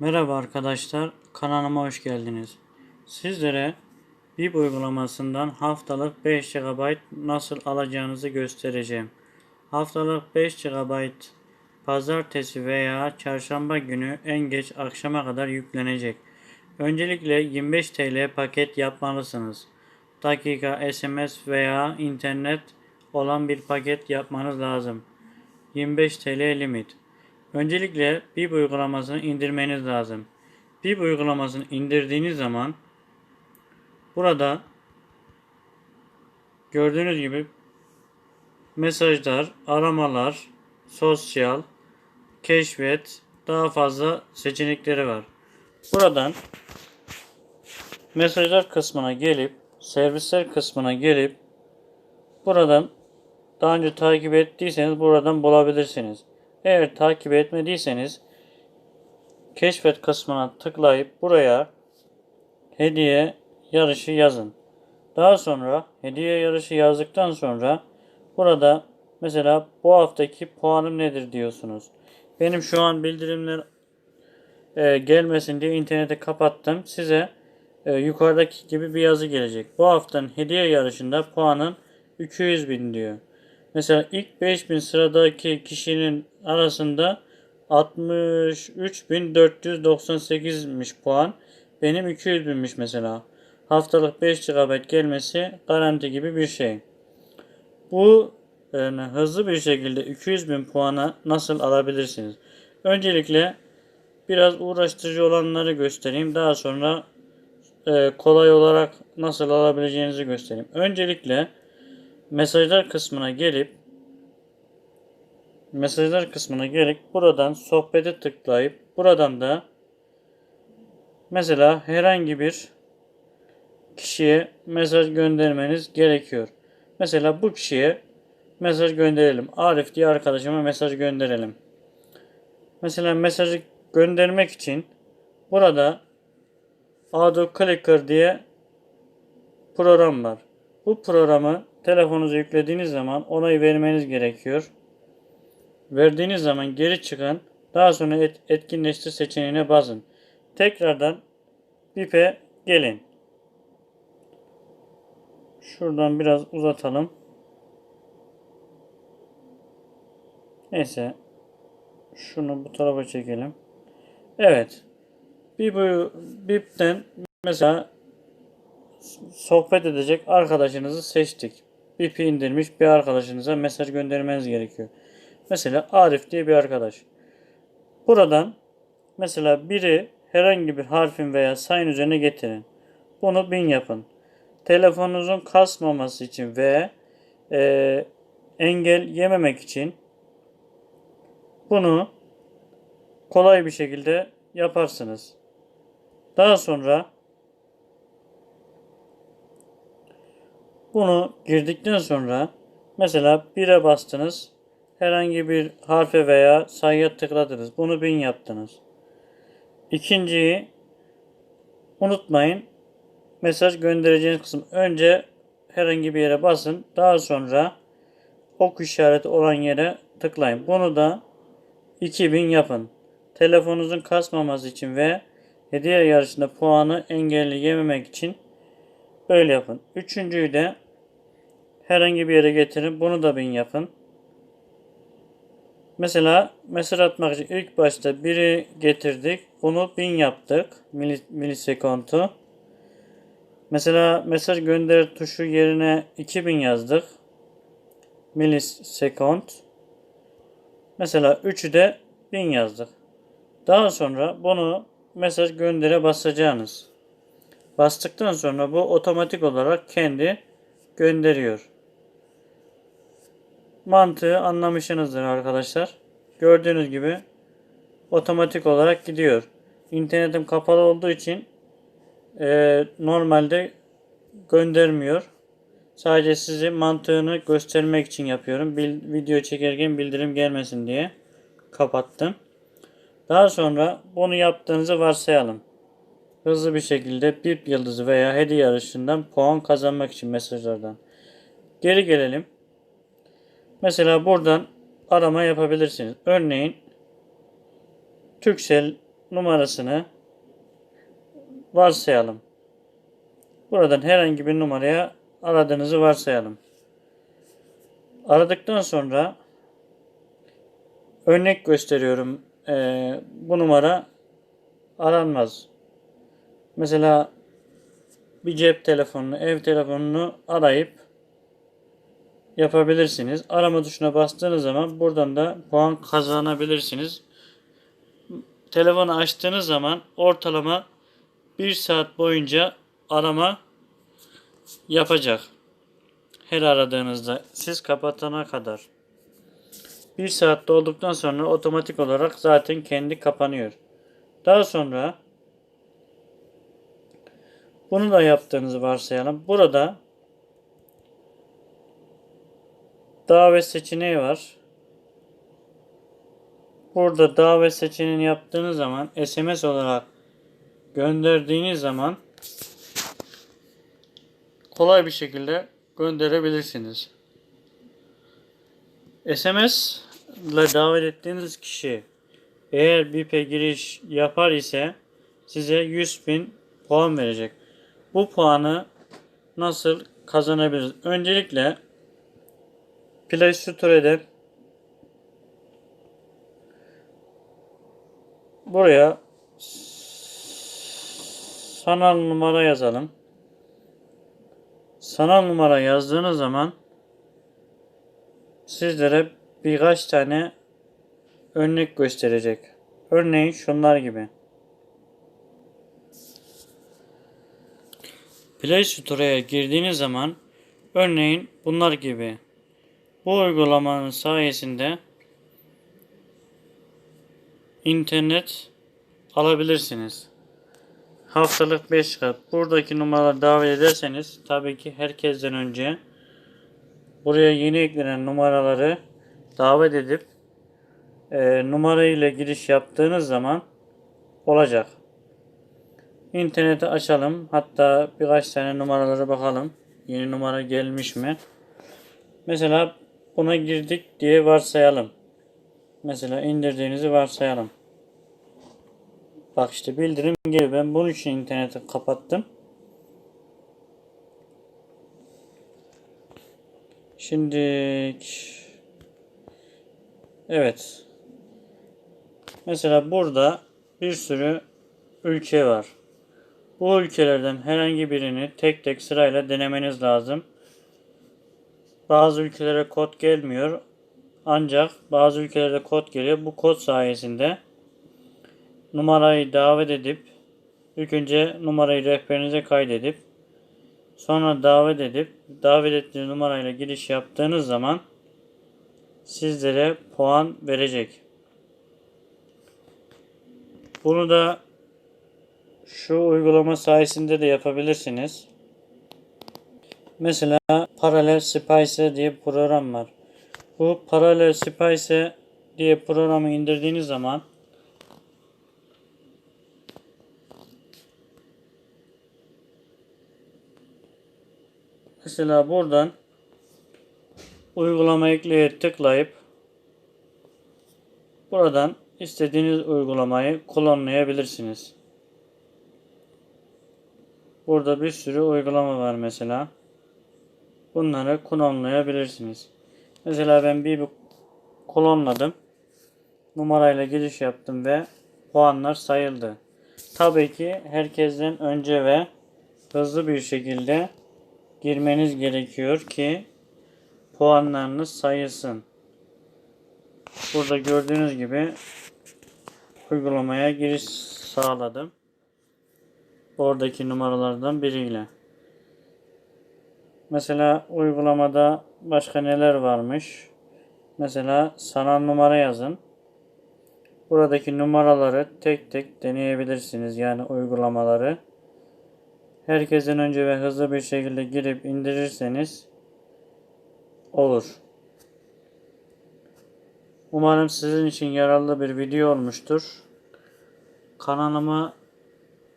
Merhaba arkadaşlar, kanalıma hoş geldiniz. Sizlere BIP uygulamasından haftalık 5 GB nasıl alacağınızı göstereceğim. Haftalık 5 GB pazartesi veya çarşamba günü en geç akşama kadar yüklenecek. Öncelikle 25 TL paket yapmalısınız. Dakika, SMS veya internet olan bir paket yapmanız lazım. 25 TL limit. Öncelikle BIP uygulamasını indirmeniz lazım. BIP uygulamasını indirdiğiniz zaman burada gördüğünüz gibi mesajlar, aramalar, sosyal, keşfet daha fazla seçenekleri var. Buradan mesajlar kısmına gelip servisler kısmına gelip buradan daha önce takip ettiyseniz buradan bulabilirsiniz. Eğer takip etmediyseniz keşfet kısmına tıklayıp buraya hediye yarışı yazın. Daha sonra hediye yarışı yazdıktan sonra burada mesela bu haftaki puanım nedir diyorsunuz. Benim şu an bildirimler e, gelmesin diye interneti kapattım. Size e, yukarıdaki gibi bir yazı gelecek. Bu haftanın hediye yarışında puanın 200 bin diyor. Mesela ilk 5000 sıradaki kişinin arasında 63.498'miş puan. Benim 200 binmiş mesela. Haftalık 5 GB gelmesi garanti gibi bir şey. Bu yani hızlı bir şekilde 200 bin puana nasıl alabilirsiniz? Öncelikle biraz uğraştırıcı olanları göstereyim. Daha sonra e, kolay olarak nasıl alabileceğinizi göstereyim. Öncelikle mesajlar kısmına gelip mesajlar kısmına gelip buradan sohbete tıklayıp buradan da mesela herhangi bir kişiye mesaj göndermeniz gerekiyor. Mesela bu kişiye mesaj gönderelim. Arif diye arkadaşıma mesaj gönderelim. Mesela mesajı göndermek için burada Auto Clicker diye program var. Bu programı telefonunuza yüklediğiniz zaman onayı vermeniz gerekiyor. Verdiğiniz zaman geri çıkan daha sonra et, etkinleştir seçeneğine basın. Tekrardan BIP'e gelin. Şuradan biraz uzatalım. Neyse. Şunu bu tarafa çekelim. Evet. BIP, BIP'ten mesela sohbet edecek arkadaşınızı seçtik. BIP'i indirmiş bir arkadaşınıza mesaj göndermeniz gerekiyor. Mesela Arif diye bir arkadaş. Buradan mesela biri herhangi bir harfin veya sayın üzerine getirin. Bunu bin yapın. Telefonunuzun kasmaması için ve e, engel yememek için bunu kolay bir şekilde yaparsınız. Daha sonra bunu girdikten sonra mesela 1'e bastınız herhangi bir harfe veya sayıya tıkladınız. Bunu bin yaptınız. İkinciyi unutmayın. Mesaj göndereceğiniz kısım önce herhangi bir yere basın. Daha sonra ok işareti olan yere tıklayın. Bunu da 2000 yapın. Telefonunuzun kasmaması için ve hediye yarışında puanı engelleyememek için böyle yapın. Üçüncüyü de herhangi bir yere getirin. Bunu da bin yapın. Mesela mesaj atmak için ilk başta biri getirdik. Bunu bin yaptık. Milisekontu. Mesela mesaj gönder tuşu yerine 2000 yazdık. Milisekond. Mesela 3'ü de 1000 yazdık. Daha sonra bunu mesaj göndere basacağınız. Bastıktan sonra bu otomatik olarak kendi gönderiyor mantığı anlamışsınızdır arkadaşlar. Gördüğünüz gibi otomatik olarak gidiyor. İnternetim kapalı olduğu için e, normalde göndermiyor. Sadece size mantığını göstermek için yapıyorum. Bil, video çekerken bildirim gelmesin diye kapattım. Daha sonra bunu yaptığınızı varsayalım. Hızlı bir şekilde bir yıldızı veya hediye yarışından puan kazanmak için mesajlardan. Geri gelelim. Mesela buradan arama yapabilirsiniz. Örneğin Türksel numarasını varsayalım. Buradan herhangi bir numaraya aradığınızı varsayalım. Aradıktan sonra örnek gösteriyorum. Ee, bu numara aranmaz. Mesela bir cep telefonunu, ev telefonunu arayıp yapabilirsiniz. Arama tuşuna bastığınız zaman buradan da puan kazanabilirsiniz. Telefonu açtığınız zaman ortalama 1 saat boyunca arama yapacak. Her aradığınızda siz kapatana kadar. 1 saatte olduktan sonra otomatik olarak zaten kendi kapanıyor. Daha sonra bunu da yaptığınızı varsayalım. Burada davet seçeneği var. Burada davet seçeneğini yaptığınız zaman SMS olarak gönderdiğiniz zaman kolay bir şekilde gönderebilirsiniz. SMS ile davet ettiğiniz kişi eğer BIP'e giriş yapar ise size 100 bin puan verecek. Bu puanı nasıl kazanabiliriz? Öncelikle Play Store'den buraya sanal numara yazalım. Sanal numara yazdığınız zaman sizlere birkaç tane örnek gösterecek. Örneğin şunlar gibi. Play Store'ya girdiğiniz zaman örneğin bunlar gibi bu uygulamanın sayesinde internet alabilirsiniz. Haftalık 5 kat. Buradaki numaraları davet ederseniz tabii ki herkesten önce buraya yeni eklenen numaraları davet edip e, numara ile giriş yaptığınız zaman olacak. İnterneti açalım. Hatta birkaç tane numaralara bakalım. Yeni numara gelmiş mi? Mesela buna girdik diye varsayalım. Mesela indirdiğinizi varsayalım. Bak işte bildirim geliyor. Ben bunun için interneti kapattım. Şimdi evet. Mesela burada bir sürü ülke var. Bu ülkelerden herhangi birini tek tek sırayla denemeniz lazım. Bazı ülkelere kod gelmiyor. Ancak bazı ülkelerde kod geliyor. Bu kod sayesinde numarayı davet edip ilk önce numarayı rehberinize kaydedip sonra davet edip davet ettiğiniz numarayla giriş yaptığınız zaman sizlere puan verecek. Bunu da şu uygulama sayesinde de yapabilirsiniz. Mesela Parallel Spice diye bir program var. Bu Parallel Spice diye programı indirdiğiniz zaman Mesela buradan uygulama ekleye tıklayıp buradan istediğiniz uygulamayı kullanmayabilirsiniz. Burada bir sürü uygulama var mesela. Bunları klonlayabilirsiniz. Mesela ben bir klonladım. Numarayla giriş yaptım ve puanlar sayıldı. Tabii ki herkesten önce ve hızlı bir şekilde girmeniz gerekiyor ki puanlarınız sayılsın. Burada gördüğünüz gibi uygulamaya giriş sağladım. Oradaki numaralardan biriyle. Mesela uygulamada başka neler varmış? Mesela sanal numara yazın. Buradaki numaraları tek tek deneyebilirsiniz. Yani uygulamaları. Herkesten önce ve hızlı bir şekilde girip indirirseniz olur. Umarım sizin için yararlı bir video olmuştur. Kanalımı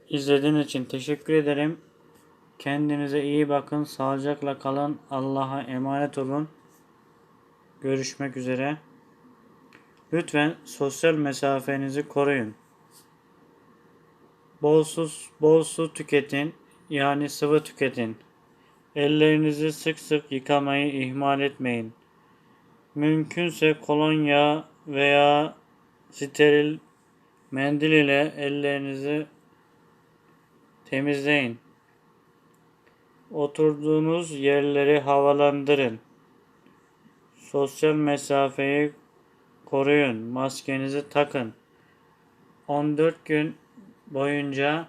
izlediğiniz için teşekkür ederim. Kendinize iyi bakın. Sağlıcakla kalın. Allah'a emanet olun. Görüşmek üzere. Lütfen sosyal mesafenizi koruyun. Bol su, bol su tüketin. Yani sıvı tüketin. Ellerinizi sık sık yıkamayı ihmal etmeyin. Mümkünse kolonya veya steril mendil ile ellerinizi temizleyin. Oturduğunuz yerleri havalandırın. Sosyal mesafeyi koruyun. Maskenizi takın. 14 gün boyunca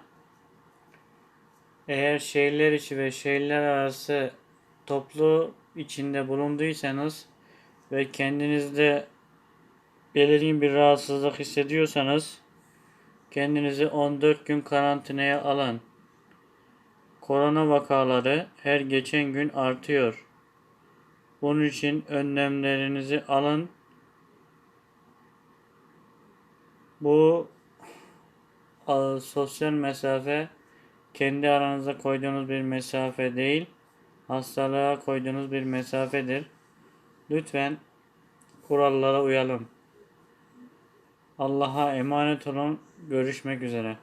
eğer şehirler içi ve şehirler arası toplu içinde bulunduysanız ve kendinizde belirgin bir rahatsızlık hissediyorsanız kendinizi 14 gün karantinaya alın. Korona vakaları her geçen gün artıyor. Bunun için önlemlerinizi alın. Bu a, sosyal mesafe kendi aranızda koyduğunuz bir mesafe değil, hastalığa koyduğunuz bir mesafedir. Lütfen kurallara uyalım. Allah'a emanet olun. Görüşmek üzere.